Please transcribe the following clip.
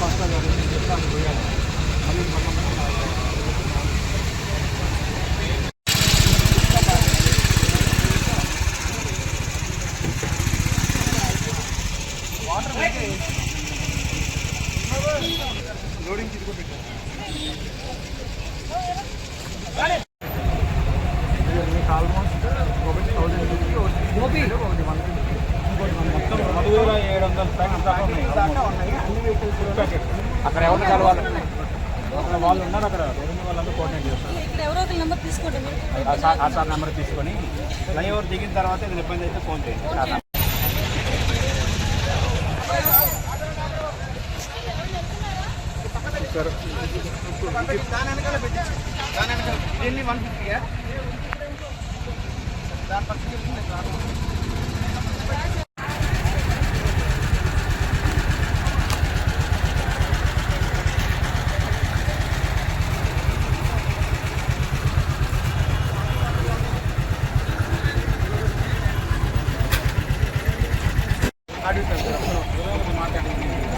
First చెప్తాను పోయాలి మళ్ళీ లోడింగ్ తిరుగుతుంది మీకు ఆల్మోస్ట్ ఒకటి థౌజండ్ ఫిఫ్టీ ఒకటి ఒకటి వన్ ఫిఫ్టీ ఇంకోటి మన మొత్తం వేల ఏడు వందల ప్యాకెట్ దాకా ఉన్నాయి. అక్కడ ఎవరిని కలవాలి? అక్కడ వాళ్ళు ఉన్నారు అక్కడ రెవెన్యూ వాళ్ళంతా కోఆర్డినేట్ చేస్తారు. ఎవరో ఆ సార్ ఆ సార్ నెంబర్ తీసుకొని ఫ్లైఓవర్ దిగిన తర్వాత ఏదైనా ఇబ్బంది అయితే ఫోన్ చేయండి. సార్. దాని వెనకాల పెట్టించు. దాని వెనకాల ఇవన్నీ వన్ ఫిఫ్టీయా దాని పక్కన మాట్లాడింది